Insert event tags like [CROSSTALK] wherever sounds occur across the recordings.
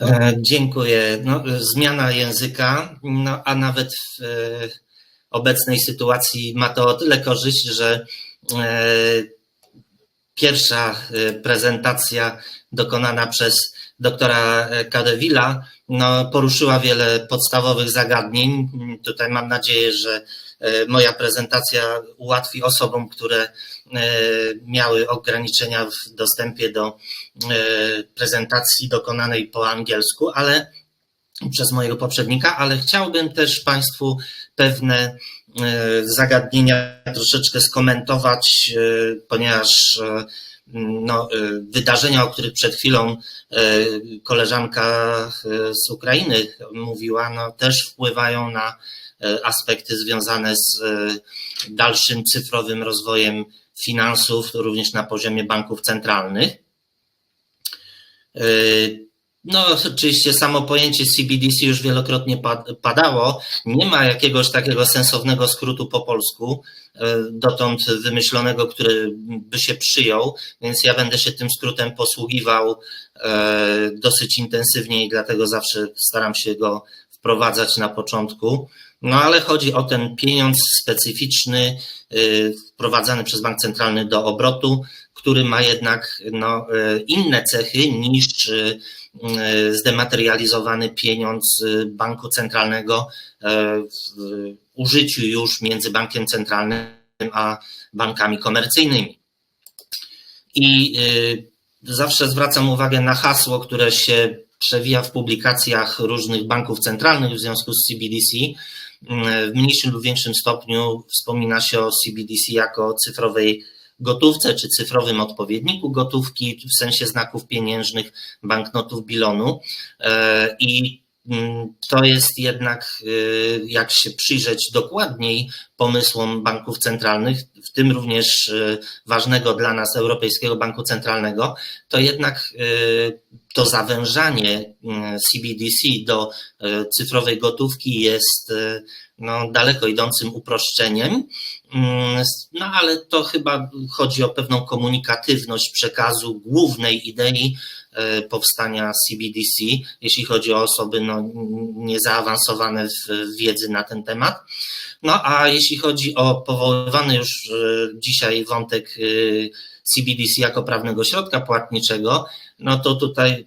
E, Dziękuję. No, zmiana języka, no, a nawet w e, obecnej sytuacji ma to o tyle korzyść, że e, pierwsza prezentacja dokonana przez doktora Kadewila no, poruszyła wiele podstawowych zagadnień. Tutaj mam nadzieję, że moja prezentacja ułatwi osobom, które e, miały ograniczenia w dostępie do e, prezentacji dokonanej po angielsku, ale przez mojego poprzednika, ale chciałbym też Państwu pewne zagadnienia troszeczkę skomentować, ponieważ no, wydarzenia, o których przed chwilą koleżanka z Ukrainy mówiła, no, też wpływają na aspekty związane z dalszym cyfrowym rozwojem finansów, również na poziomie banków centralnych. No, oczywiście samo pojęcie CBDC już wielokrotnie padało. Nie ma jakiegoś takiego sensownego skrótu po polsku, dotąd wymyślonego, który by się przyjął, więc ja będę się tym skrótem posługiwał dosyć intensywnie i dlatego zawsze staram się go wprowadzać na początku. No ale chodzi o ten pieniądz specyficzny, wprowadzany przez bank centralny do obrotu, który ma jednak no, inne cechy niż zdematerializowany pieniądz banku centralnego w użyciu już między bankiem centralnym a bankami komercyjnymi. I zawsze zwracam uwagę na hasło, które się przewija w publikacjach różnych banków centralnych w związku z CBDC. W mniejszym lub większym stopniu wspomina się o CBDC jako cyfrowej gotówce czy cyfrowym odpowiedniku gotówki w sensie znaków pieniężnych, banknotów bilonu. I to jest jednak, jak się przyjrzeć dokładniej pomysłom banków centralnych, w tym również ważnego dla nas Europejskiego Banku Centralnego, to jednak to zawężanie CBDC do cyfrowej gotówki jest no, daleko idącym uproszczeniem. No ale to chyba chodzi o pewną komunikatywność przekazu głównej idei powstania CBDC, jeśli chodzi o osoby no, niezaawansowane w wiedzy na ten temat. No a jeśli chodzi o powoływany już dzisiaj wątek CBDC jako prawnego środka płatniczego, no to tutaj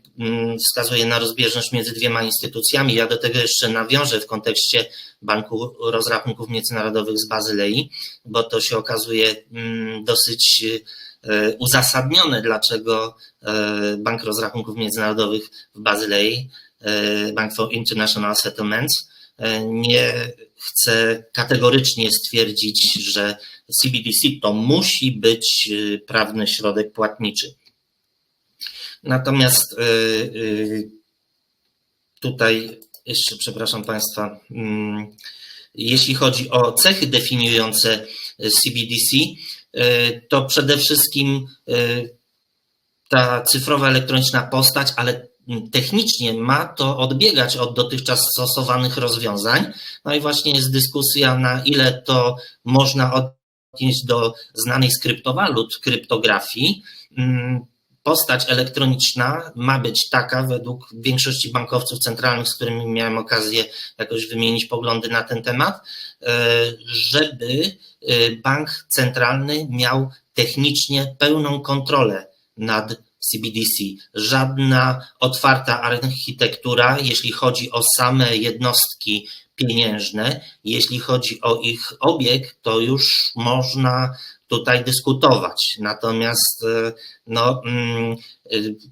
wskazuje na rozbieżność między dwiema instytucjami. Ja do tego jeszcze nawiążę w kontekście Banku Rozrachunków Międzynarodowych z Bazylei, bo to się okazuje dosyć uzasadnione, dlaczego Bank Rozrachunków Międzynarodowych w Bazylei, Bank for International Settlements, nie chce kategorycznie stwierdzić, że CBDC to musi być prawny środek płatniczy. Natomiast tutaj jeszcze, przepraszam Państwa, jeśli chodzi o cechy definiujące CBDC, to przede wszystkim ta cyfrowa elektroniczna postać, ale technicznie ma to odbiegać od dotychczas stosowanych rozwiązań. No i właśnie jest dyskusja, na ile to można odnieść do znanej z kryptowalut, kryptografii. Postać elektroniczna ma być taka, według większości bankowców centralnych, z którymi miałem okazję jakoś wymienić poglądy na ten temat, żeby bank centralny miał technicznie pełną kontrolę nad CBDC. Żadna otwarta architektura, jeśli chodzi o same jednostki pieniężne, jeśli chodzi o ich obieg, to już można tutaj dyskutować. Natomiast no,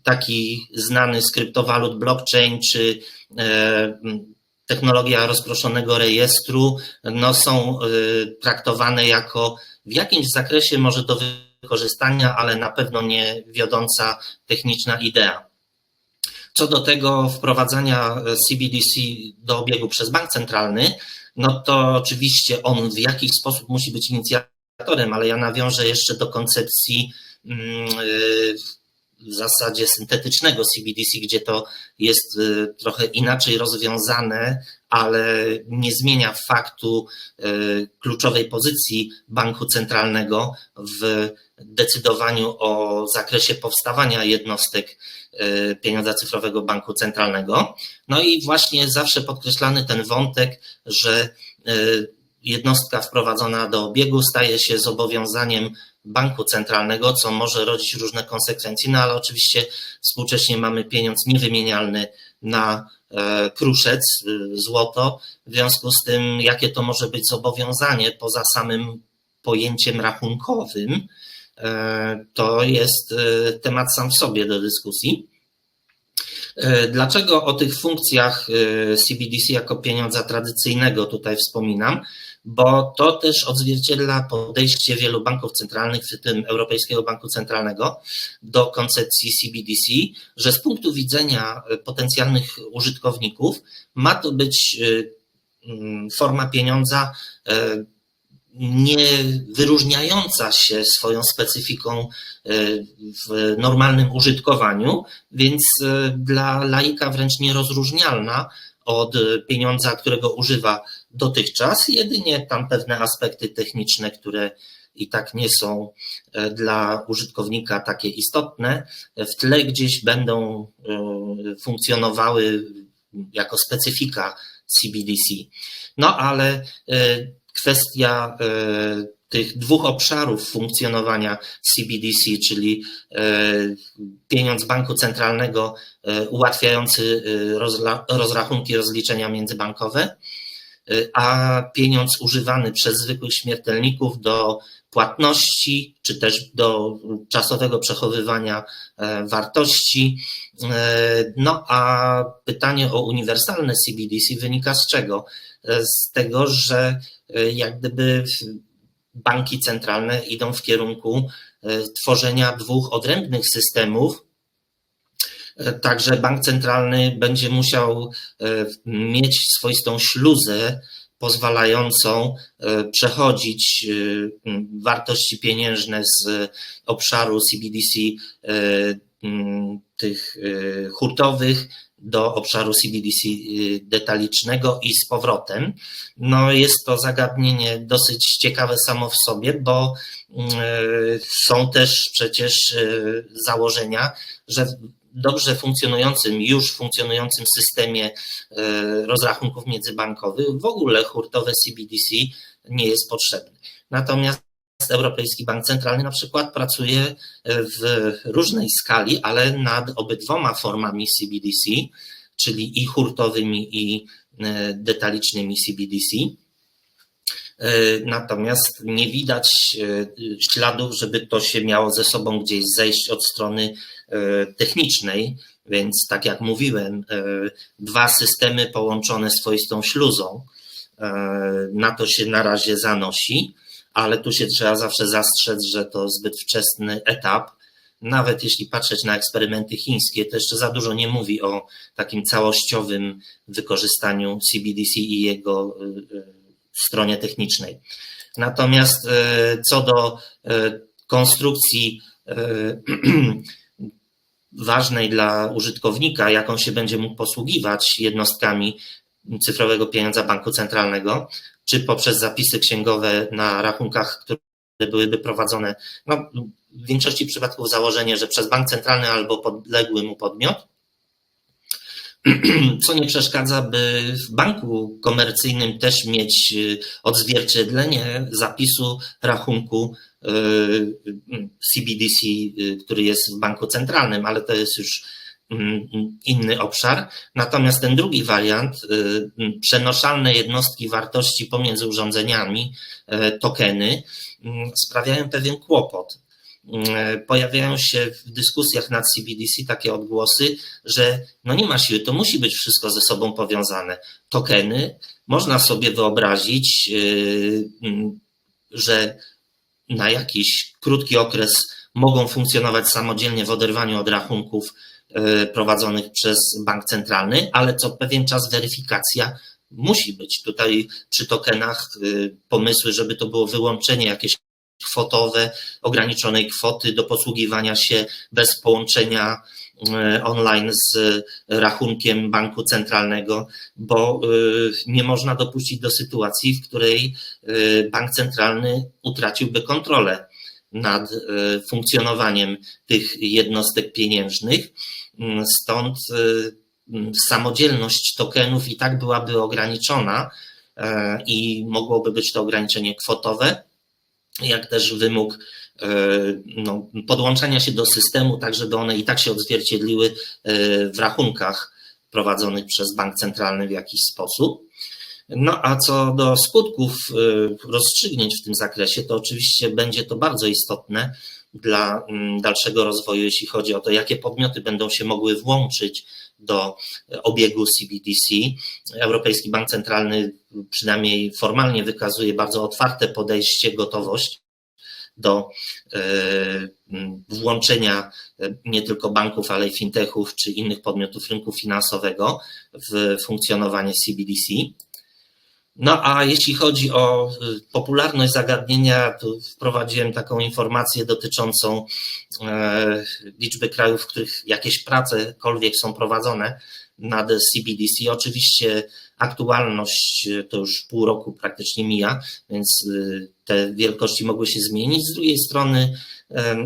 taki znany z kryptowalut blockchain czy technologia rozproszonego rejestru no, są traktowane jako w jakimś zakresie może do wykorzystania, ale na pewno nie wiodąca techniczna idea. Co do tego wprowadzania CBDC do obiegu przez bank centralny, no to oczywiście on w jakiś sposób musi być inicjatorem, ale ja nawiążę jeszcze do koncepcji w zasadzie syntetycznego CBDC, gdzie to jest trochę inaczej rozwiązane, ale nie zmienia faktu kluczowej pozycji banku centralnego w decydowaniu o zakresie powstawania jednostek pieniądza cyfrowego banku centralnego. No i właśnie zawsze podkreślany ten wątek, że jednostka wprowadzona do obiegu staje się zobowiązaniem banku centralnego, co może rodzić różne konsekwencje, no ale oczywiście współcześnie mamy pieniądz niewymienialny na e, kruszec, złoto, w związku z tym, jakie to może być zobowiązanie poza samym pojęciem rachunkowym, e, to jest e, temat sam w sobie do dyskusji. Dlaczego o tych funkcjach CBDC jako pieniądza tradycyjnego tutaj wspominam? bo to też odzwierciedla podejście wielu banków centralnych, w tym Europejskiego Banku Centralnego, do koncepcji CBDC, że z punktu widzenia potencjalnych użytkowników ma to być forma pieniądza nie wyróżniająca się swoją specyfiką y, w normalnym użytkowaniu, więc dla laika wręcz nierozróżnialna od pieniądza, którego używa dotychczas, jedynie tam pewne aspekty techniczne, które i tak nie są e, dla użytkownika takie istotne, w tle gdzieś będą e, funkcjonowały jako specyfika CBDC. No ale e, kwestia tych dwóch obszarów funkcjonowania CBDC, czyli pieniądz banku centralnego ułatwiający rozrachunki, rozliczenia międzybankowe a pieniądz używany przez zwykłych śmiertelników do płatności, czy też do czasowego przechowywania e, wartości. E, no a pytanie o uniwersalne CBDC wynika z czego? E, z tego, że jak gdyby banki centralne idą w kierunku tworzenia dwóch odrębnych systemów, Także bank centralny będzie musiał e, mieć swoistą śluzę pozwalającą e, przechodzić e, wartości pieniężne z obszaru CBDC tych hurtowych do obszaru CBDC detalicznego i z powrotem. No jest to zagadnienie dosyć ciekawe samo w sobie, bo są też przecież założenia, że dobrze funkcjonującym, już funkcjonującym systemie rozrachunków międzybankowych w ogóle hurtowe CBDC nie jest potrzebne. Natomiast Europejski Bank Centralny na przykład pracuje w różnej skali, ale nad obydwoma formami CBDC, czyli i hurtowymi, i e, detalicznymi CBDC. E, natomiast nie widać śladów, żeby to się miało ze sobą gdzieś zejść od strony E, technicznej, więc tak jak mówiłem, e, dwa systemy połączone swoistą śluzą, e, na to się na razie zanosi, ale tu się trzeba zawsze zastrzec, że to zbyt wczesny etap. Nawet jeśli patrzeć na eksperymenty chińskie, to jeszcze za dużo nie mówi o takim całościowym wykorzystaniu CBDC i jego stronie technicznej. Natomiast co do konstrukcji [CLEARS THROAT] ważnej dla użytkownika, jaką się będzie mógł posługiwać jednostkami cyfrowego pieniądza banku centralnego, czy poprzez zapisy księgowe na rachunkach, które byłyby prowadzone, no, w większości przypadków założenie, że przez bank centralny albo podległy mu podmiot, [CLEARS THROAT] co nie przeszkadza, by w banku komercyjnym też mieć y, odzwierciedlenie zapisu rachunku CBDC, y, y, który jest w banku centralnym, ale to jest już inny obszar. Natomiast ten drugi wariant, przenoszalne jednostki wartości pomiędzy urządzeniami, tokeny, sprawiają pewien kłopot Mm, pojawiają się w dyskusjach nad CBDC takie odgłosy, że no nie ma siły, to musi być wszystko ze sobą powiązane. Tokeny, można sobie wyobrazić, mm, że na jakiś krótki okres mogą funkcjonować samodzielnie w oderwaniu od rachunków prowadzonych przez bank centralny, ale co pewien czas weryfikacja musi być. Tutaj przy tokenach yy, pomysły, żeby to było wyłączenie jakieś kwotowe, ograniczonej kwoty do posługiwania się bez połączenia e, online z rachunkiem banku centralnego, bo e, nie można dopuścić do sytuacji, w której e, bank centralny utraciłby kontrolę nad funkcjonowaniem tych jednostek pieniężnych. Mm, stąd samodzielność tokenów i tak byłaby ograniczona i mogłoby być to ograniczenie kwotowe, jak też wymóg no, podłączania się do systemu, tak żeby one i tak się odzwierciedliły w rachunkach prowadzonych przez bank centralny w jakiś sposób. No a co do skutków y, rozstrzygnięć w tym zakresie, to oczywiście będzie to bardzo istotne dla mm, dalszego rozwoju, jeśli chodzi o to, jakie podmioty będą się mogły włączyć do obiegu CBDC. Europejski Bank Centralny przynajmniej formalnie wykazuje bardzo otwarte podejście, gotowość do e, włączenia e, nie tylko banków, ale i fintechów czy innych podmiotów rynku finansowego w funkcjonowanie CBDC. No a jeśli chodzi o e, popularność zagadnienia, to wprowadziłem taką informację dotyczącą liczby krajów, w których jakieś pracekolwiek są prowadzone nad CBDC. Oczywiście aktualność e, to już pół roku praktycznie mija, więc e, te wielkości mogły się zmienić. Z drugiej strony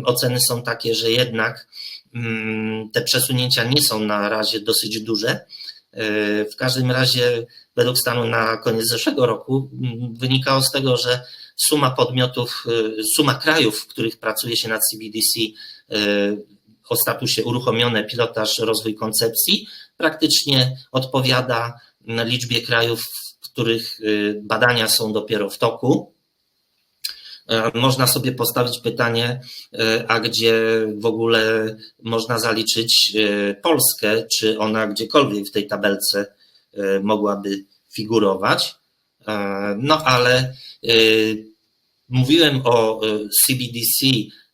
oceny są takie, że jednak mm, te przesunięcia nie są na razie dosyć duże. E, w każdym razie, według stanu na koniec zeszłego roku, wynikało z tego, że suma podmiotów, suma krajów, w których pracuje się nad CBDC o statusie uruchomione pilotaż rozwój koncepcji, praktycznie odpowiada liczbie krajów, w których y, badania są dopiero w toku. Można sobie postawić pytanie, a gdzie w ogóle można zaliczyć Polskę, czy ona gdziekolwiek w tej tabelce mogłaby figurować. No ale mówiłem o CBDC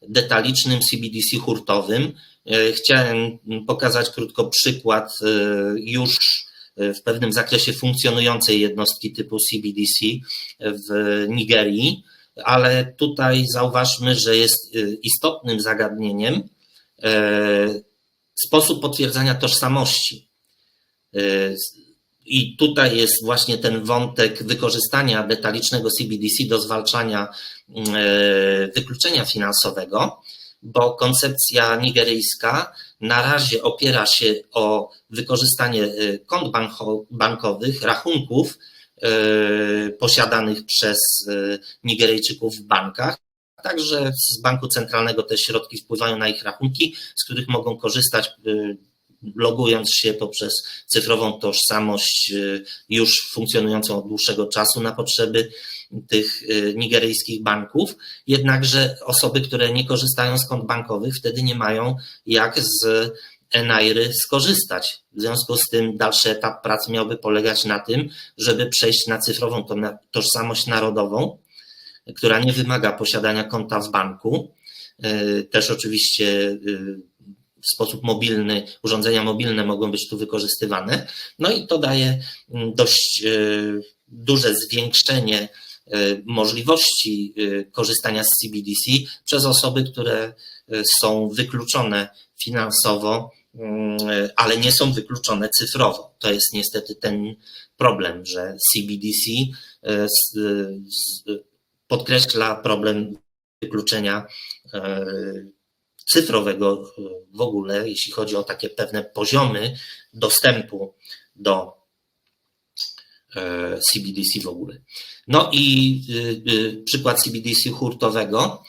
detalicznym, CBDC hurtowym. Chciałem pokazać krótko przykład już w pewnym zakresie funkcjonującej jednostki typu CBDC w Nigerii, ale tutaj zauważmy, że jest istotnym zagadnieniem e, sposób potwierdzania tożsamości. E, I tutaj jest właśnie ten wątek wykorzystania detalicznego CBDC do zwalczania e, wykluczenia finansowego bo koncepcja nigeryjska na razie opiera się o wykorzystanie y, kont bankowych, rachunków y, posiadanych przez Nigeryjczyków w bankach. Także z banku centralnego te środki wpływają na ich rachunki, z których mogą korzystać logując się poprzez cyfrową tożsamość już funkcjonującą od dłuższego czasu na potrzeby tych y, nigeryjskich banków, jednakże osoby, które nie korzystają z kont bankowych, wtedy nie mają jak z Enairy skorzystać. W związku z tym dalszy etap prac miałby polegać na tym, żeby przejść na cyfrową tożsamość narodową, która nie wymaga posiadania konta w banku. Y, też oczywiście y, w sposób mobilny, urządzenia mobilne mogą być tu wykorzystywane. No i to daje mm, dość duże zwiększenie E, możliwości e, korzystania z CBDC przez osoby, które e, są wykluczone finansowo, mm, ale nie są wykluczone cyfrowo. To jest niestety ten problem, że CBDC podkreśla problem wykluczenia cyfrowego w ogóle, jeśli chodzi o takie pewne poziomy dostępu do CBDC w ogóle. No i y, przykład CBDC hurtowego.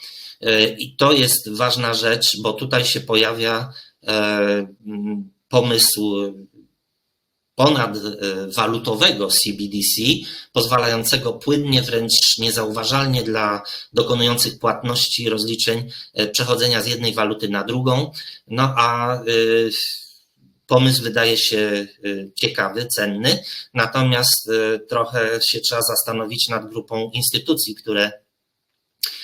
I to jest ważna rzecz, bo tutaj się pojawia e, pomysł ponadwalutowego CBDC, pozwalającego płynnie, wręcz niezauważalnie dla dokonujących płatności i rozliczeń e, przechodzenia z jednej waluty na drugą. No a Pomysł wydaje się ciekawy, cenny, natomiast trochę się trzeba zastanowić nad grupą instytucji, które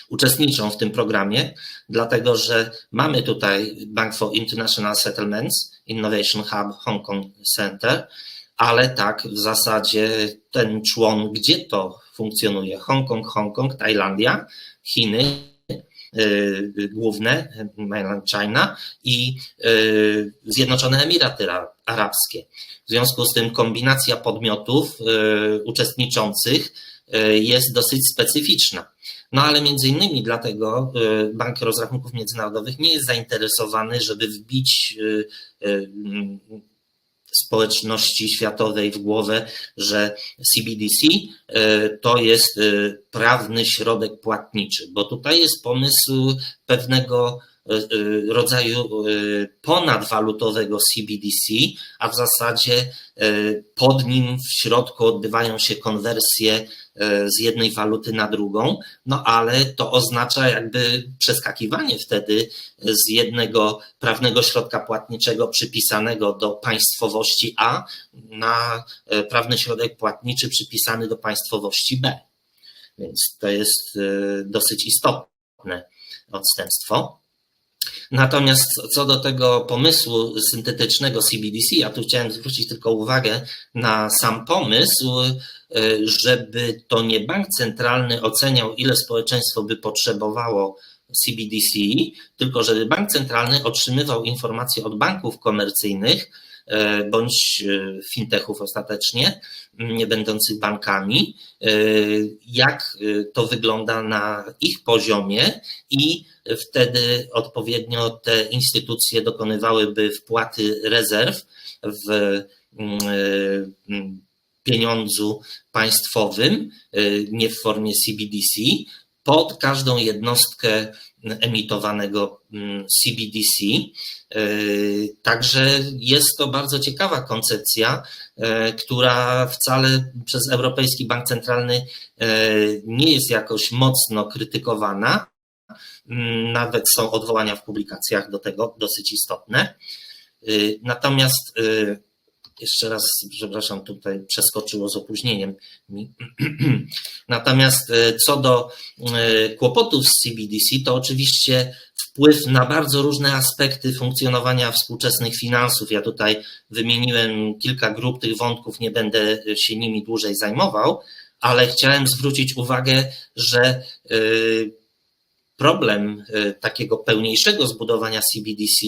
uczestniczą w tym programie, dlatego że mamy tutaj Bank for International Settlements, Innovation Hub Hong Kong Center, ale tak w zasadzie ten człon, gdzie to funkcjonuje? Hongkong, Hongkong, Tajlandia, Chiny, Y, główne, mainland China i y, Zjednoczone Emiraty Arabskie. W związku z tym kombinacja podmiotów y, uczestniczących jest dosyć specyficzna. No ale między innymi dlatego Bank Rozrachunków Międzynarodowych nie jest zainteresowany, żeby wbić społeczności światowej w głowę, że CBDC to jest prawny środek płatniczy, bo tutaj jest pomysł pewnego Y, rodzaju y, ponadwalutowego CBDC, a w zasadzie pod nim w środku odbywają się konwersje z jednej waluty na drugą, no ale to oznacza jakby przeskakiwanie wtedy z jednego prawnego środka płatniczego przypisanego do państwowości A na prawny środek płatniczy przypisany do państwowości B. Więc to jest dosyć istotne odstępstwo. Natomiast co do tego pomysłu syntetycznego CBDC, ja tu chciałem zwrócić tylko uwagę na sam pomysł, e, żeby to nie bank centralny oceniał, ile społeczeństwo by potrzebowało CBDC, tylko żeby bank centralny otrzymywał informacje od banków komercyjnych, bądź e, fintechów ostatecznie, nie będących bankami, e, jak to wygląda na ich poziomie i wtedy odpowiednio te instytucje dokonywałyby wpłaty rezerw w pieniądzu państwowym, nie w formie CBDC, pod każdą jednostkę emitowanego CBDC. Mm, e, także jest to bardzo ciekawa koncepcja, e, która wcale przez Europejski Bank Centralny e, nie jest jakoś mocno krytykowana. Mm, nawet są odwołania w publikacjach do tego dosyć istotne. Natomiast jeszcze raz, przepraszam, tutaj przeskoczyło z opóźnieniem mi. [CLEARS THROAT] Natomiast e, co do e, kłopotów z CBDC, to oczywiście wpływ na bardzo różne aspekty funkcjonowania współczesnych finansów. Ja tutaj wymieniłem kilka grup tych wątków, nie będę się nimi dłużej zajmował, ale chciałem zwrócić uwagę, że e, problem takiego pełniejszego zbudowania CBDC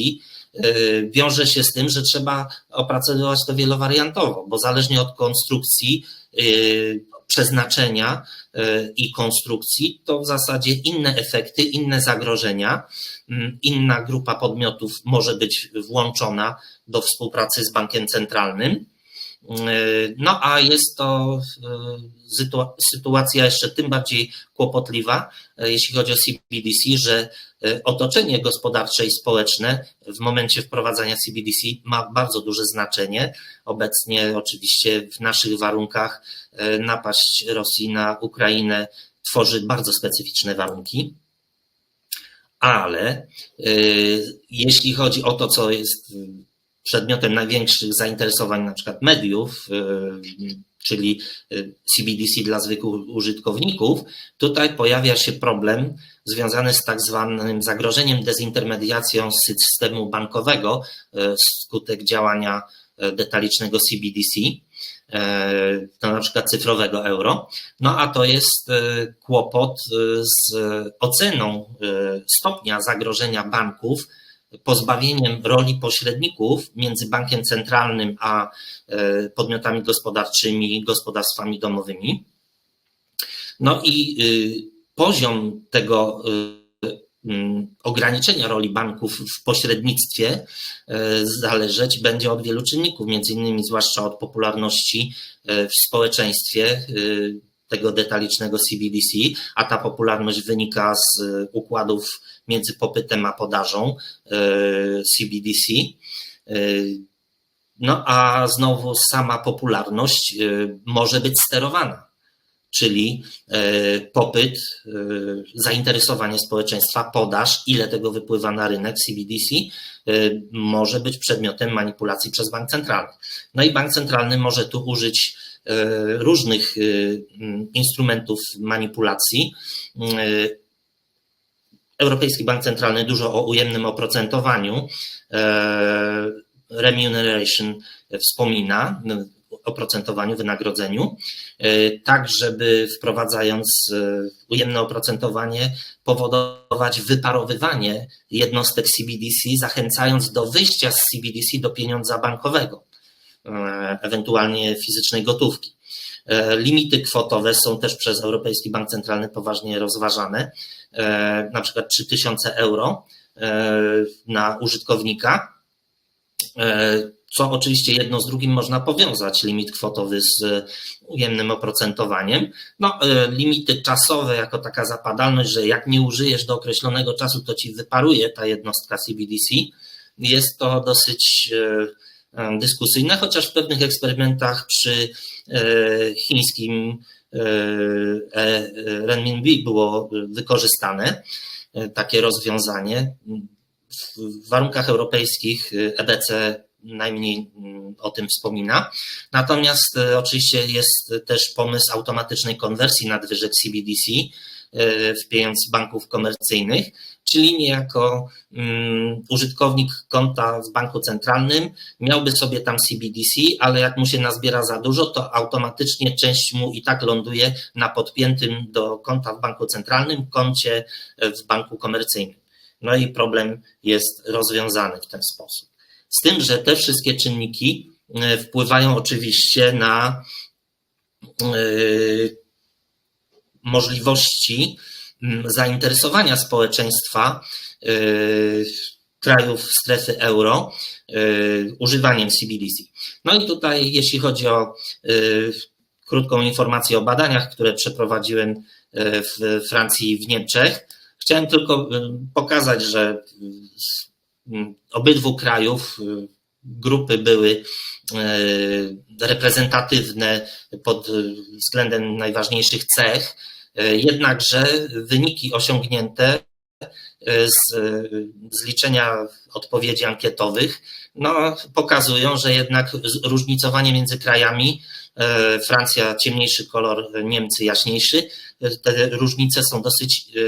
Y, wiąże się z tym, że trzeba opracowywać to wielowariantowo, bo zależnie od konstrukcji, y, przeznaczenia y, i konstrukcji, to w zasadzie inne efekty, inne zagrożenia, inna grupa podmiotów może być włączona do współpracy z bankiem centralnym. No a jest to sytuacja jeszcze tym bardziej kłopotliwa, e, jeśli chodzi o CBDC, że e, otoczenie gospodarcze i społeczne w momencie wprowadzania CBDC ma bardzo duże znaczenie. Obecnie oczywiście w naszych warunkach e, napaść Rosji na Ukrainę tworzy bardzo specyficzne warunki. Ale jeśli chodzi o to, co jest przedmiotem największych zainteresowań na przykład mediów, czyli CBDC y, dla zwykłych użytkowników, tutaj pojawia się problem związany z tak zwanym zagrożeniem dezintermediacją systemu bankowego y, wskutek działania y, detalicznego CBDC, to na przykład cyfrowego euro. No a to jest kłopot z oceną stopnia zagrożenia banków pozbawieniem roli pośredników między bankiem centralnym a e, podmiotami gospodarczymi, gospodarstwami domowymi. No i y, poziom tego y, mm, ograniczenia roli banków w pośrednictwie e, zależeć będzie od wielu czynników, między innymi zwłaszcza od popularności e, w społeczeństwie y, tego detalicznego CBDC, a ta popularność wynika z układów między popytem a podażą CBDC. E, e, no a znowu sama popularność może być sterowana, czyli popyt, zainteresowanie społeczeństwa, podaż, ile tego wypływa na rynek CBDC, może być przedmiotem manipulacji przez bank centralny. No i bank centralny może tu użyć różnych instrumentów manipulacji. Europejski Bank Centralny dużo o ujemnym oprocentowaniu e, remuneration wspomina, oprocentowaniu, wynagrodzeniu, e, tak żeby wprowadzając e, ujemne oprocentowanie powodować wyparowywanie jednostek CBDC, zachęcając do wyjścia z CBDC do pieniądza bankowego, ewentualnie fizycznej gotówki. Limity kwotowe są też przez Europejski Bank Centralny poważnie rozważane, na przykład 3000 euro na użytkownika co oczywiście jedno z drugim można powiązać, limit kwotowy z ujemnym oprocentowaniem. No, e, limity czasowe jako taka zapadalność, że jak nie użyjesz do określonego czasu, to ci wyparuje ta jednostka CBDC. Jest to dosyć e, e, dyskusyjne, chociaż w pewnych eksperymentach przy chińskim renminbi było wykorzystane takie rozwiązanie. W warunkach europejskich EBC najmniej mm, o tym wspomina. Natomiast e, oczywiście jest też pomysł automatycznej konwersji nadwyżek CBDC e, w pieniądz banków komercyjnych, czyli niejako um, użytkownik konta w banku centralnym miałby sobie tam CBDC, ale jak mu się nazbiera za dużo, to automatycznie część mu i tak ląduje na podpiętym do konta w banku centralnym koncie w banku komercyjnym. No i problem jest rozwiązany w ten sposób. Z tym, że te wszystkie czynniki e, wpływają oczywiście na e, możliwości zainteresowania społeczeństwa e, krajów strefy euro używaniem CBDC. No i tutaj, jeśli chodzi o krótką informację o badaniach, które przeprowadziłem w Francji i w Niemczech, chciałem tylko pokazać, że obydwu krajów y, grupy były y, reprezentatywne pod względem najważniejszych cech, y, jednakże wyniki osiągnięte z zliczenia odpowiedzi ankietowych no, pokazują, że jednak różnicowanie między krajami Francja ciemniejszy kolor, Niemcy jaśniejszy. Te różnice są dosyć e,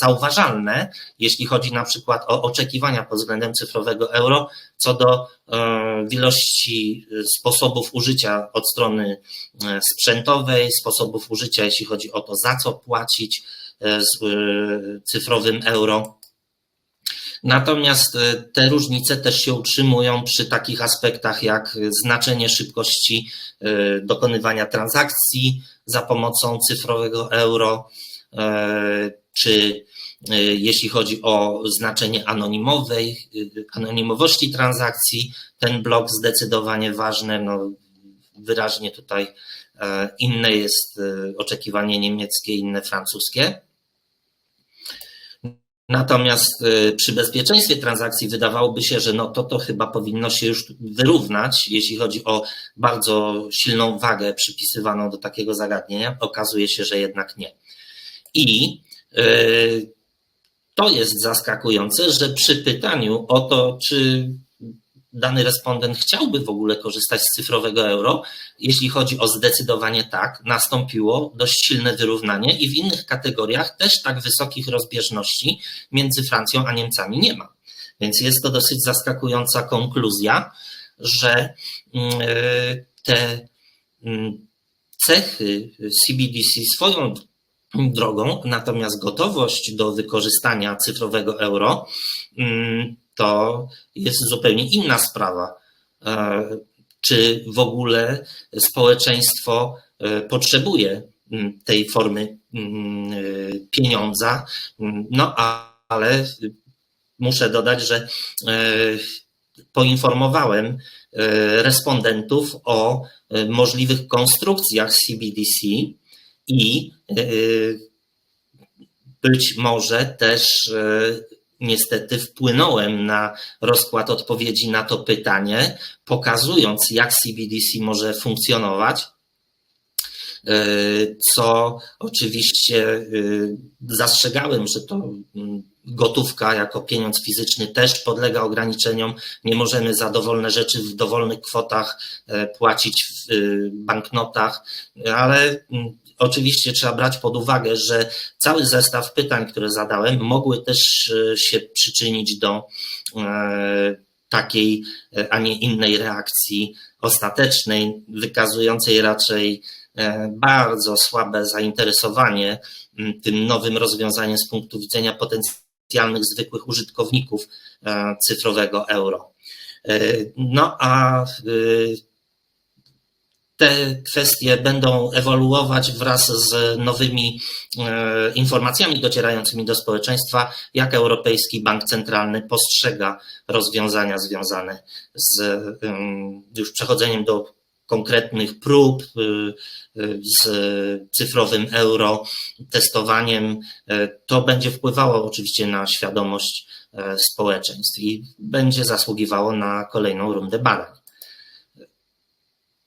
zauważalne, jeśli chodzi na przykład o oczekiwania pod względem cyfrowego euro, co do e, ilości sposobów użycia od strony sprzętowej, sposobów użycia, jeśli chodzi o to, za co płacić z cyfrowym euro. Natomiast e, te różnice też się utrzymują przy takich aspektach jak znaczenie szybkości e, dokonywania transakcji za pomocą cyfrowego euro, e, czy jeśli chodzi o znaczenie anonimowej, anonimowości transakcji, ten blok zdecydowanie ważny, no wyraźnie tutaj inne jest oczekiwanie niemieckie, inne francuskie. Natomiast y, przy bezpieczeństwie transakcji wydawałoby się, że no to, to chyba powinno się już wyrównać, jeśli chodzi o bardzo silną wagę przypisywaną do takiego zagadnienia. Okazuje się, że jednak nie. I yy, to jest zaskakujące, że przy pytaniu o to, czy dany respondent chciałby w ogóle korzystać z cyfrowego euro, jeśli chodzi o zdecydowanie tak, nastąpiło dość silne wyrównanie i w innych kategoriach też tak wysokich rozbieżności między Francją a Niemcami nie ma. Więc jest to dosyć zaskakująca konkluzja, że mm, te mm, cechy CBDC swoją drogą, natomiast gotowość do wykorzystania cyfrowego euro mm, to jest zupełnie inna sprawa. E, czy w ogóle społeczeństwo e, potrzebuje tej formy pieniądza? No ale muszę dodać, że e, poinformowałem respondentów o możliwych konstrukcjach CBDC i być może też niestety wpłynąłem na rozkład odpowiedzi na to pytanie, pokazując, jak CBDC może funkcjonować, e, co oczywiście e, zastrzegałem, że to mm, gotówka jako pieniądz fizyczny też podlega ograniczeniom. Nie możemy za dowolne rzeczy w dowolnych kwotach e, płacić w banknotach, ale mm, Oczywiście trzeba brać pod uwagę, że cały zestaw pytań, które zadałem, mogły też e, się przyczynić do e, takiej, e, a nie innej reakcji ostatecznej, wykazującej raczej bardzo słabe zainteresowanie tym nowym rozwiązaniem z punktu widzenia potencjalnych zwykłych użytkowników cyfrowego euro. No a te kwestie będą ewoluować wraz z nowymi e, informacjami docierającymi do społeczeństwa, jak Europejski Bank Centralny postrzega rozwiązania związane z już przechodzeniem do konkretnych prób, y, y, z cyfrowym euro, testowaniem. E, To będzie wpływało oczywiście na świadomość e, społeczeństw i będzie zasługiwało na kolejną rundę badań.